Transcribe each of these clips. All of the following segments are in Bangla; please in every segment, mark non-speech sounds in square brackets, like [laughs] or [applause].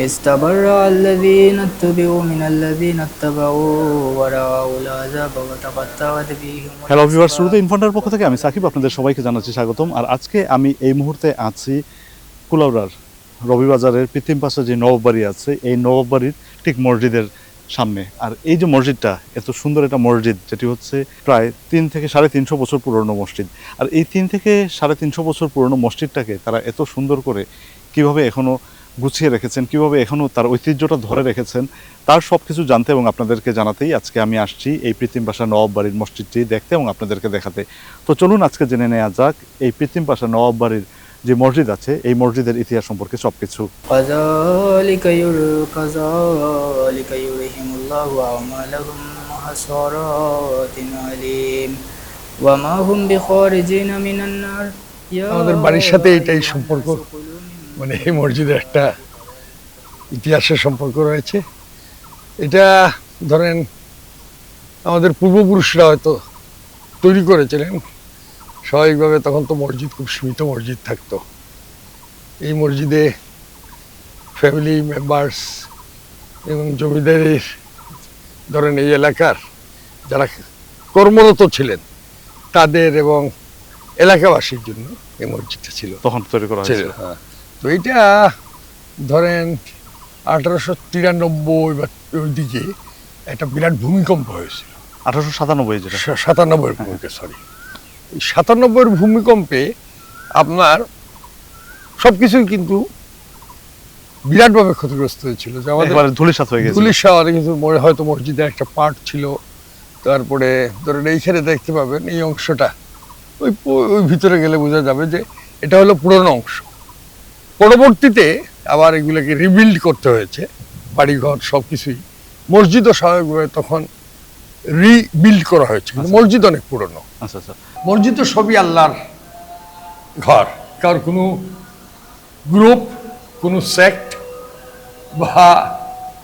استبرأ الذين اتبعوا من الذين اتبعوا ورأوا العذاب وتقطعت بهم হ্যালো ভিউয়ার শুরুতে ইনফন্টার পক্ষ থেকে আমি সাকিব আপনাদের সবাইকে জানাচ্ছি স্বাগতম আর আজকে আমি এই মুহূর্তে আছি কুলাউড়ার রবিবাজারের কৃত্রিম পাশে যে নববাড়ি আছে এই নববাড়ির ঠিক মসজিদের সামনে আর এই যে মসজিদটা এত সুন্দর একটা মসজিদ যেটি হচ্ছে প্রায় তিন থেকে সাড়ে তিনশো বছর পুরনো মসজিদ আর এই তিন থেকে সাড়ে তিনশো বছর পুরনো মসজিদটাকে তারা এত সুন্দর করে কিভাবে এখনো গুছিয়ে রেখেছেন কীভাবে এখনও তার ঐতিহ্যটা ধরে রেখেছেন তার সব কিছু জানতে এবং আপনাদেরকে জানাতেই আজকে আমি আসছি এই পৃথিম পাশা নবাব বাড়ির মসজিদটি দেখতে এবং আপনাদেরকে দেখাতে। তো চলুন আজকে জেনে নেওয়া যাক এই পৃথিম পাশা নবাব বাড়ির যে মসজিদ আছে এই মসজিদের ইতিহাস সম্পর্কে সব কিছু আমাদের বাড়ির সাথে এটাই সম্পর্ক। মানে এই মসজিদের একটা ইতিহাসের সম্পর্ক রয়েছে। এটা ধরেন আমাদের পূর্বপুরুষরা হয়তো তৈরি করেছিলেন। স্বাভাবিকভাবে তখন তো মসজিদ খুব সীমিত মসজিদ থাকতো। এই মসজিদে ফ্যামিলি মেম্বার্স এবং জমিদারির ধরেন এই এলাকার যারা কর্মরত ছিলেন তাদের এবং এলাকাবাসীর জন্য এই মসজিদটা ছিল। তখন তৈরি করা হয়েছিল। হ্যাঁ। তো এটা ধরেন আঠারোশো তিরানব্বই বা ওই দিকে একটা বিরাট ভূমিকম্প হয়েছিল। আঠারোশো সাতানব্বই যেটা। সাতানব্বইয়ের ভূমিকে সরি এই সাতানব্বইয়ের ভূমিকম্পে আপনার সব কিছুই কিন্তু বিরাটভাবে ক্ষতিগ্রস্ত হয়েছিল। যে আমাদের ধুলিসাৎ হয়ে গেছে শহরে কিন্তু হয়তো মসজিদের একটা পার্ট ছিল। তারপরে ধরেন এইখানে দেখতে পাবেন এই অংশটা। ওই ওই ভিতরে গেলে বোঝা যাবে যে এটা হলো পুরনো অংশ। পরবর্তীতে আবার এগুলোকে রিবিল্ড করতে হয়েছে। বাড়িঘর সব কিছুই মসজিদও স্বাভাবিকভাবে তখন রিবিল্ড করা হয়েছে। কিন্তু মসজিদ অনেক পুরনো। আচ্ছা আচ্ছা। মসজিদ তো সবই আল্লাহর ঘর। কারোর কোনো গ্রুপ কোনো সেক্ট বা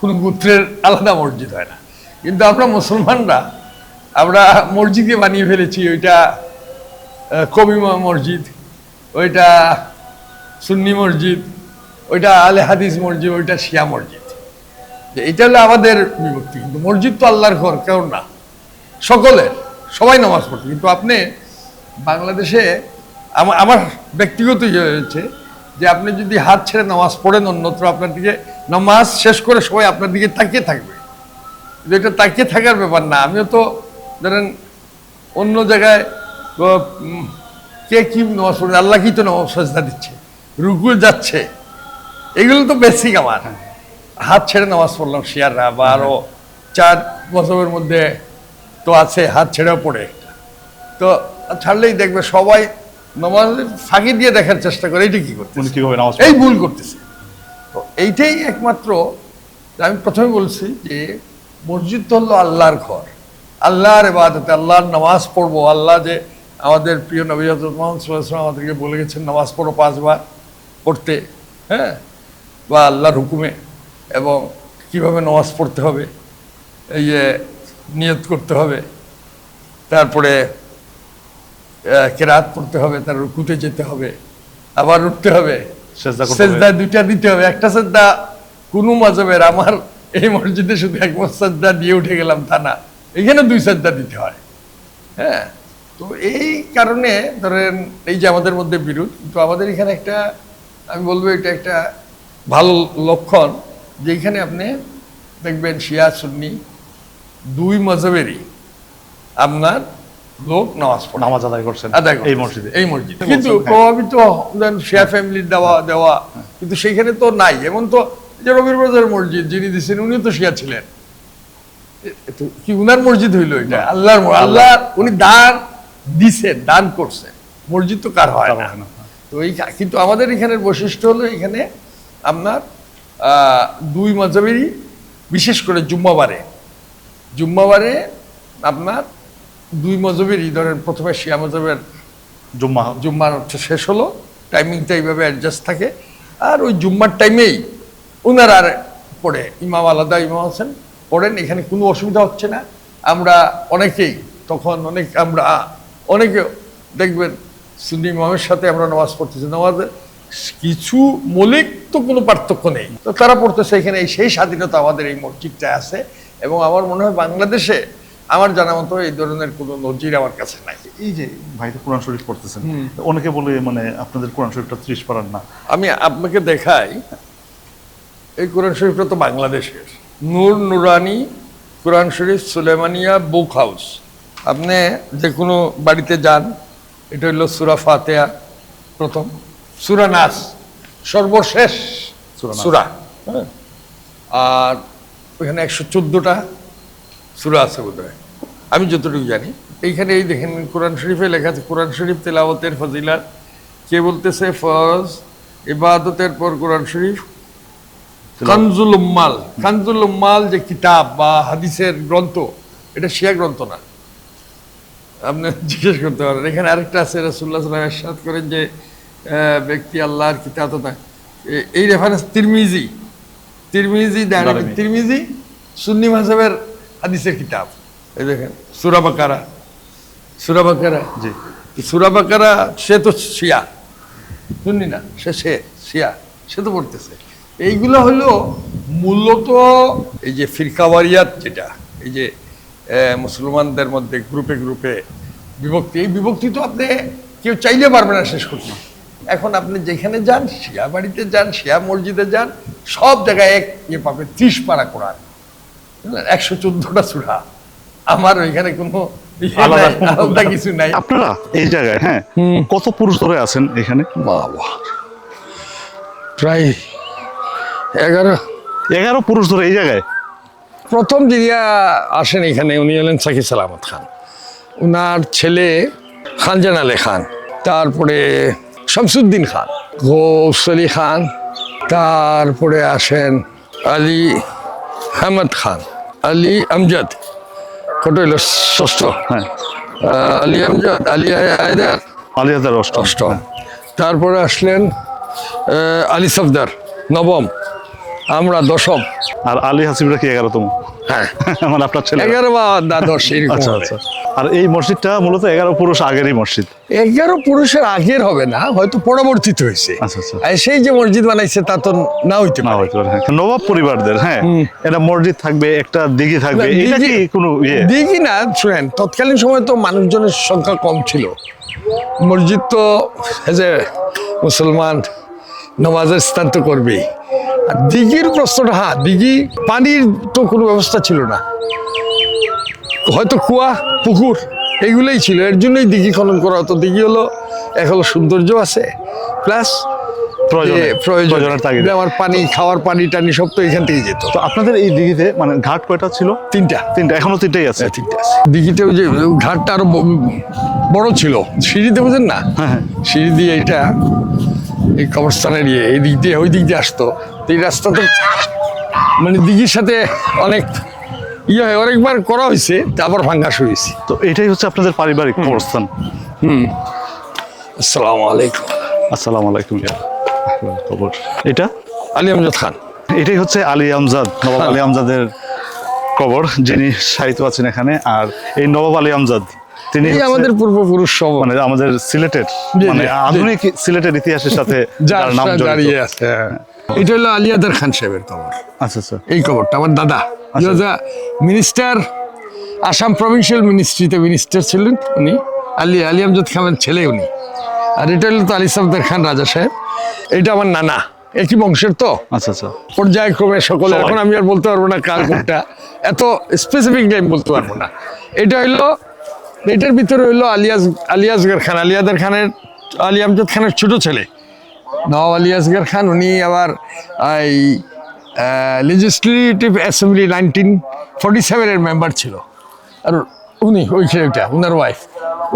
কোনো গোত্রের আলাদা মসজিদ হয় না। কিন্তু আমরা মুসলমানরা আমরা মসজিদে বানিয়ে ফেলেছি। ওইটা কবিমা মসজিদ ওইটা সুন্নি মসজিদ, ওইটা আলে হাদিস মসজিদ, ওইটা শিয়া মসজিদ। এটা হলো আমাদের বিভক্তি, কিন্তু মসজিদ তো আল্লাহর ঘর, কেউ না। সকলের, সবাই নামাজ পড়তে কিন্তু আপনি বাংলাদেশে আমার আমার ব্যক্তিগত ইয়ে হয়েছে যে আপনি যদি হাত ছেড়ে নামাজ পড়েন, অন্যত্র আপনার দিকে নামাজ শেষ করে সবাই আপনার দিকে তাকিয়ে থাকবে। কিন্তু এটা তাকিয়ে থাকার ব্যাপার না। আমিও তো ধরেন অন্য জায়গায় কে কি নামাজ পড়ে, আল্লাহ কি তো নামাজ, সাজদা দিচ্ছে? রুকু যাচ্ছে। এগুলো তো বেসিক আমার। হাত ছেড়ে নামাজ পড়লাম শিয়াররা বা আরও চার বছরের মধ্যে তো আছে হাত ছেড়েও পড়ে। তো ছাড়লেই দেখবে সবাই নামাজ ফাঁকি দিয়ে দেখার চেষ্টা করে এইটা কি করতে এই ভুল করতেছে। তো এইটাই একমাত্র আমি প্রথমে বলছি যে মসজিদ তো হলো আল্লাহর ঘর। আল্লাহর এবাদতে আল্লাহর নামাজ পড়ব। আল্লাহ যে আমাদের প্রিয় নবী হজরত মোহাম্মদ আমাদেরকে বলে গেছেন নামাজ পড়ো পাঁচবার। পড়তে হ্যাঁ বা আল্লাহর হুকুমে এবং কীভাবে নামাজ পড়তে হবে এই যে নিয়ত করতে হবে তারপরে কেরাত পড়তে হবে তার রুকুতে যেতে হবে আবার উঠতে হবে সেজদা করতে হবে। সেজদা দুইটা দিতে হবে একটা সেজদা কোনো মাঝবের আমার এই মসজিদে শুধু এক সেজদা দিয়ে উঠে গেলাম তা না এখানে দুই সেজদা দিতে হয় হ্যাঁ তো এই কারণে ধরেন এই যে আমাদের মধ্যে বিরোধ কিন্তু আমাদের এখানে একটা আমি বলব এটা একটা ভালো লক্ষণ যে এখানে আপনি দেখবেন শিয়া সুন্নি দুই মজবেরই আপনার লোক নামাজ পড়ে। নামাজ আদায় করছেন আদায় এই মসজিদে। এই মসজিদে। কিন্তু। প্রভাবিত দেন শেয়ার ফ্যামিলির দেওয়া দেওয়া। কিন্তু সেখানে তো নাই। এমন তো যে রবির বাজার মসজিদ যিনি দিচ্ছেন উনিও তো শিয়া ছিলেন। কি উনার মসজিদ হইল এটা? আল্লাহর আল্লাহ। উনি দান দিছেন দান করছেন। মসজিদ তো কার হয় হয় না। তো এই কিন্তু আমাদের এখানের বৈশিষ্ট্য হলো এখানে আপনার দুই মজাবেরই বিশেষ করে জুম্মাবারে। জুম্মাবারে আপনার দুই মজবেরই ধরেন প্রথমে শিয়া মজবের জুম্মা। জুম্মার হচ্ছে শেষ হলো টাইমিংটা এইভাবে অ্যাডজাস্ট থাকে। আর ওই জুম্মার টাইমেই ওনার আর পড়ে ইমাম আলাদা ইমাম হোসেন পড়েন এখানে কোনো অসুবিধা হচ্ছে না। আমরা অনেকেই তখন অনেক আমরা অনেকে দেখবেন সুন্নি ইমামের সাথে আমরা নামাজ পড়তেছি। নামাজ কিছু মৌলিক তো কোনো পার্থক্য নেই। তো তারা পড়তেছে এখানে এই সেই স্বাধীনতা আমাদের এই মসজিদটা আছে এবং আমার মনে হয় বাংলাদেশে আমার জানা মতো এই ধরনের কোনো নজির আমার কাছে নাই। এই যে ভাই তো কোরআন শরীফ পড়তেছেন অনেকে বলে মানে আপনাদের কোরআন শরীফটা ত্রিশ পারার না। আমি আপনাকে দেখাই এই কোরআন শরীফটা তো বাংলাদেশের। নূর নুরানি কোরআন শরীফ সুলেমানিয়া বুক হাউস। আপনি যে কোনো বাড়িতে যান এটা হইল সুরা ফাতেয়া প্রথম। সুরা নাস সর্বশেষ সুরা হ্যাঁ। আর ওইখানে একশো চোদ্দোটা সুরা আছে বোধ আমি যতটুকু জানি। এইখানে এই দেখেন কোরআন শরীফে লেখা আছে কোরআন শরীফ তেলাওয়াতের ফজিলাত। কে বলতেছে? ফরজ ইবাদতের পর কোরআন শরীফ। কানজুল উম্মাল। কানজুল উম্মাল যে কিতাব বা হাদিসের গ্রন্থ এটা শিয়া গ্রন্থ না। আপনি জিজ্ঞেস করতে পারেন। এখানে আরেকটা আছে রসুল্লাহ সাল্লাম এরশাদ করেন যে ব্যক্তি আল্লাহর কিতাব তো না- এই রেফারেন্স তিরমিজি। তিরমিজি তিরমিজি সুন্নি মাসাবের হাদিসের কিতাব। এই দেখেন সুরাবাকারা সুরাবাকারা সুরা বাকারা? জি। সুরা বাকারা সে তো শিয়া। শুনি না সে সে শিয়া সে তো পড়তেছে। এইগুলো হলো মূলত এই যে ফিরকাওয়ারিয়াত যেটা এই যে মুসলমানদের মধ্যে গ্রুপে গ্রুপে বিভক্তি। এই বিভক্তি তো আপনি কেউ চাইলে পারবে না শেষ করতে। এখন আপনি যেখানে যান শিয়া বাড়িতে যান শিয়া মসজিদে যান সব জায়গায় এক ইয়ে পাবে ত্রিশ পারা কোরআন। একশো চোদ্দটা সুরা। আমার ওইখানে কোনো ইয়ে আলাদা কিছু নাই। আপনারা এই জায়গায় হ্যাঁ কত পুরুষ ধরে আছেন এখানে? বাবা। প্রায় এগারো। এগারো পুরুষ ধরে এই জায়গায়? প্রথম যিনি আসেন এখানে উনি হলেন সাকি সালামত খান। ওনার ছেলে খানজান আলী খান তারপরে শামসুদ্দিন খান গৌস আলী খান তারপরে আসেন আলী আহমদ খান আলী আমজাদ কত হইল? ষষ্ঠ? হ্যাঁ। আলী আমজাদ আলী আয়দার আলিয়াদার অষ্টম। অষ্টম। তারপরে আসলেন আলী সফদার নবম। আমরা দশম আর আলী হাসিবরা কি এগারোতম? হ্যাঁ। [laughs] মানে আপনার ছেলে। এগারো বা দ্বাদশ আচ্ছা আচ্ছা। আর এই মসজিদটা মূলত এগারো পুরুষ আগেরই মসজিদ। এগারো পুরুষের আগের হবে না হয়তো পরবর্তীতে হয়েছে। আচ্ছা, আচ্ছা। সেই যে মসজিদ বানাইছে তা তো না হইতে না হইতে পারে, হ্যাঁ। নবাব পরিবারদের হ্যাঁ। এটা মসজিদ থাকবে একটা দিঘি থাকবে। এটা কি দিঘি- কোনো ইয়ে? দিঘি না শুনেন তৎকালীন সময় তো মানুষজনের সংখ্যা কম ছিল। মসজিদ তো এজ এ মুসলমান নামাজের স্থান তো করবেই আর দিঘির প্রশ্নটা হ্যাঁ দিঘি পানির তো কোনো ব্যবস্থা ছিল না। হয়তো কুয়া পুকুর এইগুলোই ছিল। এর জন্যই দিঘি খনন করা হতো। দিঘি হলো এক হলো সৌন্দর্য আছে প্লাস প্রয়োজনে আমার পানি খাওয়ার পানি টানি সব তো এখান থেকে যেত। তো আপনাদের এই দিঘিতে মানে ঘাট কয়টা ছিল? তিনটা। তিনটা এখনও তিনটাই আছে? হ্যাঁ, তিনটে আছে। দিঘিতে ওই যে ঘাটটা আরও বড় ছিল। সিঁড়িতে বুঝেন না? হ্যাঁ, হ্যাঁ। সিঁড়ি দিয়ে এটা এই কবরস্থানের ইয়ে এই দিক দিয়ে ওই দিক দিয়ে আসতো। তো এই রাস্তা তো মানে দিঘির সাথে অনেক ইয়ে হয় অনেকবার করা হয়েছে তারপর ভাঙ্গাস হয়েছে। তো এটাই হচ্ছে আপনাদের পারিবারিক কবরস্থান। হুম। আসসালামু আলাইকুম। আসসালামু আলাইকুম। খবর এটা? আলী আমজাদ খান। এটাই হচ্ছে আলী আমজাদ নবাব হ্যাঁ। আলী আমজাদের কবর যিনি সাহিত্য আছেন এখানে আর এই নবাব আলী আমজাদ। তিনি আমাদের পূর্বপুরুষ সব। মানে আমাদের সিলেটের মানে আধুনিক সিলেটের ইতিহাসের সাথে [laughs] যার নাম দাঁড়িয়ে আছে হ্যাঁ। এটা হলো আলিয়াদার খান সাহেবের কবর। আচ্ছা আচ্ছা। এই খবরটা আমার দাদা। মিনিস্টার আসাম প্রভিন্সিয়াল মিনিস্ট্রিতে মিনিস্টার ছিলেন উনি আলী আলী আমজাদ খানের ছেলে উনি। আর এটা হলো তো আলী সাফদার খান রাজা সাহেব। এটা আমার নানা। একই বংশের তো। আচ্ছা আচ্ছা। পর্যায়ক্রমে সকলে এখন আমি আর বলতে পারব না কার কোনটা। এত স্পেসিফিক টাইম বলতে পারব না। এটা হইল এটার ভিতরে হইল আলিয়াস আলিয়াসগর খান আলিয়াদার খানের আলী আমজাদ খানের ছোট ছেলে। নওয়াব আলী খান উনি আবার এই লেজিসলেটিভ অ্যাসেম্বলি নাইনটিন ফর্টি সেভেনের মেম্বার ছিল। আর উনি ওই ছেলেটা উনার ওয়াইফ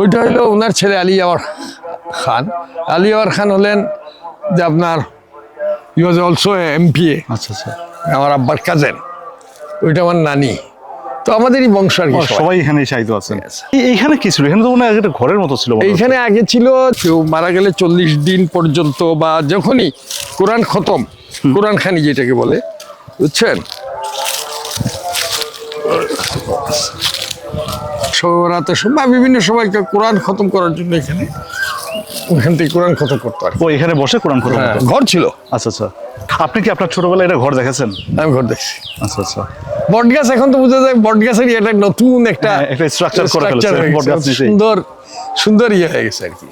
ওইটা হইল উনার ছেলে আলী আওয়ার খান। আলী আওয়ার খান হলেন যে আপনার ই ওয়াজ অলসো এমপিএ আচ্ছা আচ্ছা। আমার আব্বার কাজেন ওইটা আমার নানি। তো আমাদেরই বংশ আর কি সবাই। এখানে সাহিত্য আছেন. এইখানে কি ছিল এখানে তো মনে হয় একটা ঘরের মতো ছিল এইখানে আগে ছিল কেউ মারা গেলে চল্লিশ দিন পর্যন্ত বা যখনই কোরআন খতম কোরআন খানি যেটাকে বলে বুঝছেন সরাতে বা বিভিন্ন সময়কে কোরআন খতম করার জন্য এখানে ওখান থেকে কোরআন খতম করতো ও এখানে বসে কোরআন খতম হ্যাঁ, ঘর ছিল। আচ্ছা আচ্ছা। আপনি কি আপনার ছোটবেলায় এটা ঘর দেখেছেন? আমি ঘর দেখছি। আচ্ছা আচ্ছা। বটগাছ এখন তো বোঝা যায় বটগাছের এটা নতুন একটা হ্যাঁ, একটা স্ট্রাকচার করা সুন্দর সুন্দর ইয়ে হয়ে গেছে আর কি।